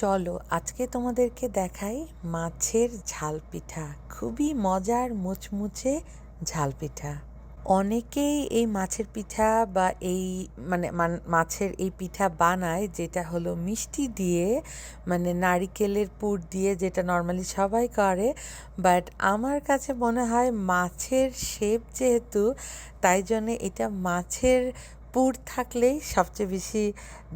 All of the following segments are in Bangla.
চলো আজকে তোমাদেরকে দেখাই মাছের ঝাল পিঠা খুবই মজার মুচমুচে ঝাল পিঠা অনেকেই এই মাছের পিঠা বা এই মানে মাছের এই পিঠা বানায় যেটা হলো মিষ্টি দিয়ে মানে নারিকেলের পুর দিয়ে যেটা নর্মালি সবাই করে। বাট আমার কাছে মনে হয় মাছের শেপ যেহেতু, তাই জন্যে এটা মাছের পুর থাকলেই সবচেয়ে বেশি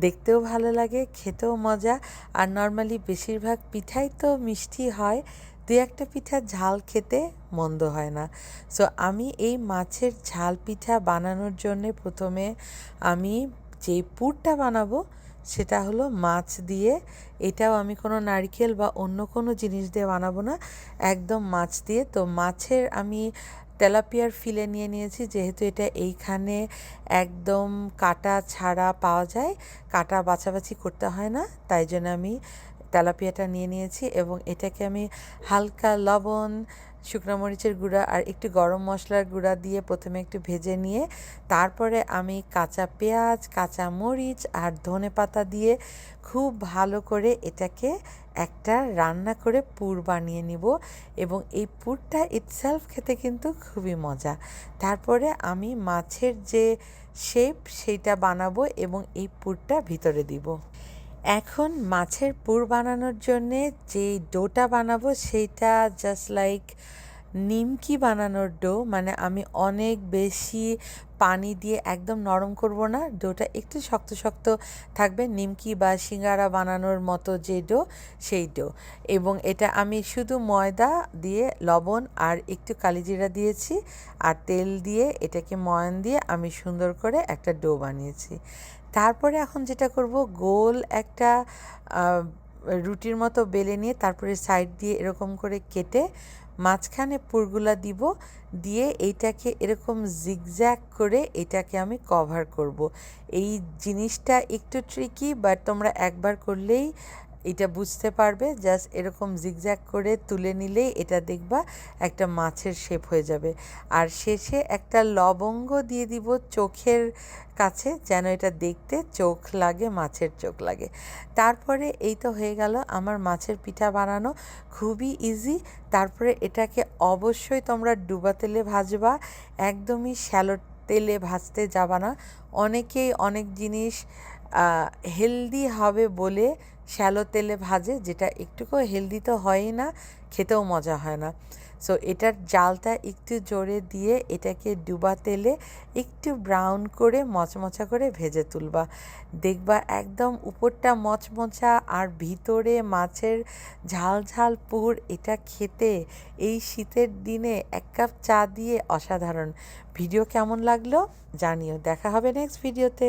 দেখতেও ভালো লাগে, খেতেও মজা। আর নর্মালি বেশিরভাগ পিঠাই তো মিষ্টি হয়, দু একটা পিঠা ঝাল খেতে মন্দ হয় না। সো আমি এই মাছের ঝাল পিঠা বানানোর জন্যে প্রথমে আমি যে পুরটা বানাবো, সেটা হলো মাছ দিয়ে, এটাও আমি কোনো নারকেল বা অন্য কোনো জিনিস দিয়ে বানাবো না, একদম মাছ দিয়ে। তো মাছের আমি তেলাপিয়ার ফিলে নিয়ে নিয়েছি। যেহেতু এটা এইখানে একদম কাটা ছাড়া পাওয়া যায়, কাটা বাছাবাছি করতে হয় না, তাই জন্য আমি তেলাপিয়াটা নিয়ে নিয়েছি এবং এটাকে আমি হালকা লবণ, শুকনো মরিচের গুঁড়া আর একটু গরম মশলার গুঁড়া দিয়ে প্রথমে একটু ভেজে নিয়ে, তারপরে আমি কাঁচা পেঁয়াজ, কাঁচা মরিচ আর ধনে পাতা দিয়ে খুব ভালো করে এটাকে একটা রান্না করে পুর বানিয়ে নিব এবং এই পুরটা ইটসেলফ খেতে কিন্তু খুবই মজা। তারপরে আমি মাছের যে শেপ সেইটা বানাবো এবং এই পুরটা ভিতরে দিব। এখন মাছের পুর বানানোর জন্যে যে ডোটা বানাবো সেইটা জাস্ট লাইক নিমকি বানানোর ডো মানে আমি অনেক বেশি পানি দিয়ে একদম নরম করব না। ডোটা একটু শক্ত শক্ত থাকবে, নিমকি বা সিঙ্গারা বানানোর মতো যে ডো, সেই ডো। এবং এটা আমি শুধু ময়দা দিয়ে, লবণ আর একটু কালিজিরা দিয়েছি আর তেল দিয়ে এটাকে ময়ান দিয়ে আমি সুন্দর করে একটা ডো বানিয়েছি। তারপরে এখন যেটা করব, গোল একটা রুটির মতো বেলে নিয়ে তারপরে সাইড দিয়ে এরকম করে কেটে মাঝখানে পুরগুলা দিব, দিয়ে এইটাকে এরকম জিগজ্যাগ করে এটাকে আমি কভার করব। এই জিনিসটা একটু ট্রিকি বাট তোমরা একবার করলেই এটা বুঝতে পারবে জাস্ট এরকম জিগজ্যাগ করে তুলে নিলেই এটা দেখবা একটা মাছের শেপ হয়ে যাবে। আর শেষে একটা লবঙ্গ দিয়ে দিব চোখের কাছে, যেন এটা দেখতে চোখ লাগে, মাছের চোখ লাগে। তারপরে এই তো হয়ে গেল আমার মাছের পিঠা বানানো, খুবই ইজি তারপরে এটাকে অবশ্যই তোমরা ডুবা তেলে ভাজবা, একদমই শ্যালো তেলে ভাজতে যাবা না। অনেকেই অনেক জিনিস হেলদি হবে বলে শ্যালো তেলে ভাজে, যেটা একটুকু হেলদি তো হয়ই না, খেতেও মজা হয় না। সো এটার জালটা একটু জোরে দিয়ে এটাকে ডুবা তেলে একটু ব্রাউন করে মচমচা করে ভেজে তুলবা। দেখবা একদম উপরটা মচমচা আর ভিতরে মাছের ঝাল ঝাল পুর, এটা খেতে এই শীতের দিনে এক কাপ চা দিয়ে অসাধারণ। ভিডিও কেমন লাগল জানিও। দেখা হবে নেক্সট ভিডিওতে